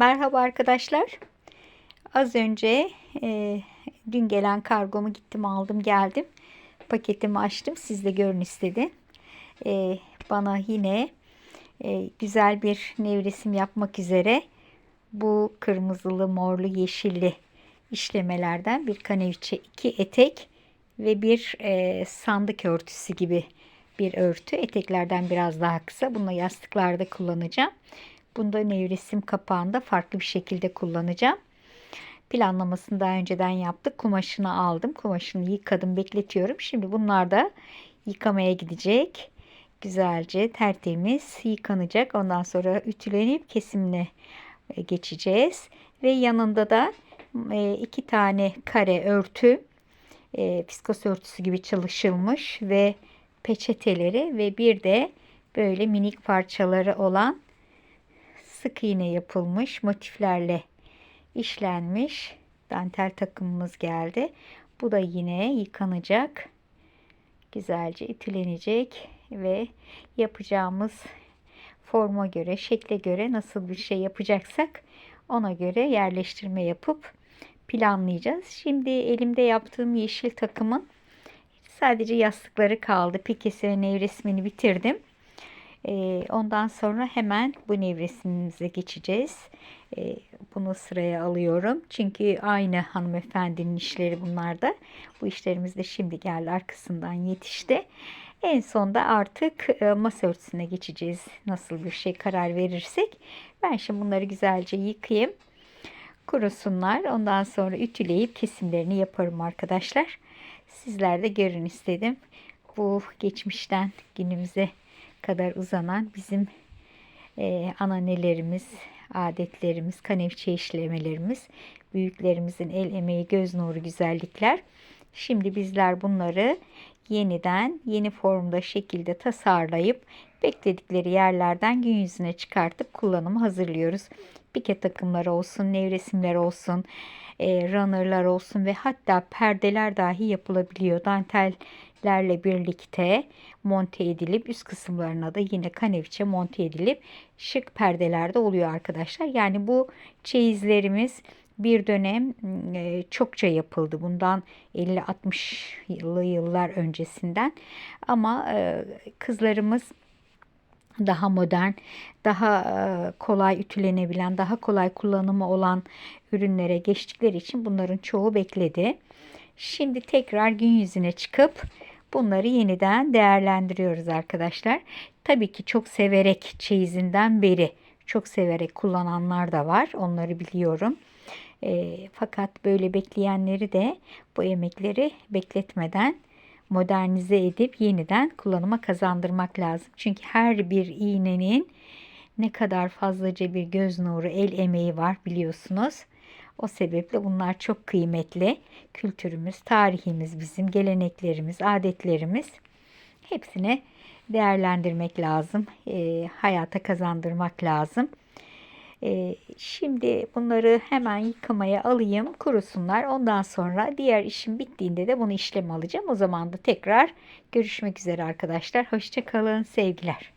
Merhaba arkadaşlar. Az önce e, dün gelen kargomu gittim aldım geldim. Paketimi açtım. Siz de görün istedim. E, bana yine e, güzel bir nevresim yapmak üzere bu kırmızılı, morlu, yeşilli işlemelerden bir kaneviçe, iki etek ve bir e, sandık örtüsü gibi bir örtü. Eteklerden biraz daha kısa. Bunu yastıklarda kullanacağım. Bunda nevresim kapağında farklı bir şekilde kullanacağım. Planlamasını daha önceden yaptık. Kumaşını aldım. Kumaşını yıkadım, bekletiyorum. Şimdi bunlar da yıkamaya gidecek. Güzelce tertemiz yıkanacak. Ondan sonra ütülenip kesimine e, geçeceğiz. Ve yanında da e, iki tane kare örtü, e, fiskos örtüsü gibi çalışılmış ve peçeteleri ve bir de böyle minik parçaları olan sık iğne yapılmış motiflerle işlenmiş dantel takımımız geldi. Bu da yine yıkanacak. Güzelce ütülenecek ve yapacağımız forma göre, şekle göre nasıl bir şey yapacaksak ona göre yerleştirme yapıp planlayacağız. Şimdi elimde yaptığım yeşil takımın sadece yastıkları kaldı. Pikesi ve nevresmini bitirdim. E, ondan sonra hemen bu nevresimimize geçeceğiz. E, bunu sıraya alıyorum. Çünkü aynı hanımefendinin işleri bunlar da. Bu işlerimiz de şimdi geldi arkasından yetişti. En sonda artık e, masa örtüsüne geçeceğiz. Nasıl bir şey karar verirsek. Ben şimdi bunları güzelce yıkayayım. Kurusunlar. Ondan sonra ütüleyip kesimlerini yaparım arkadaşlar. Sizler de görün istedim. Bu geçmişten günümüze kadar uzanan bizim e, ananelerimiz, adetlerimiz, kanevçe işlemelerimiz, büyüklerimizin el emeği, göz nuru güzellikler. Şimdi bizler bunları yeniden yeni formda şekilde tasarlayıp bekledikleri yerlerden gün yüzüne çıkartıp kullanımı hazırlıyoruz. Pike takımları olsun, nevresimler olsun, e, runnerlar olsun ve hatta perdeler dahi yapılabiliyor. Dantellerle birlikte monte edilip üst kısımlarına da yine kaneviçe monte edilip şık perdelerde oluyor arkadaşlar. Yani bu çeyizlerimiz bir dönem çokça yapıldı. Bundan 50-60 yıllı yıllar öncesinden. Ama kızlarımız daha modern, daha kolay ütülenebilen, daha kolay kullanımı olan ürünlere geçtikleri için bunların çoğu bekledi. Şimdi tekrar gün yüzüne çıkıp bunları yeniden değerlendiriyoruz arkadaşlar. Tabii ki çok severek çeyizinden beri çok severek kullananlar da var. Onları biliyorum. E, fakat böyle bekleyenleri de bu emekleri bekletmeden modernize edip yeniden kullanıma kazandırmak lazım. Çünkü her bir iğnenin ne kadar fazlaca bir göz nuru, el emeği var biliyorsunuz. O sebeple bunlar çok kıymetli. Kültürümüz, tarihimiz, bizim geleneklerimiz, adetlerimiz hepsini değerlendirmek lazım. E, hayata kazandırmak lazım. E, şimdi bunları hemen yıkamaya alayım kurusunlar. Ondan sonra diğer işim bittiğinde de bunu işlem alacağım. O zaman da tekrar görüşmek üzere arkadaşlar. Hoşçakalın sevgiler.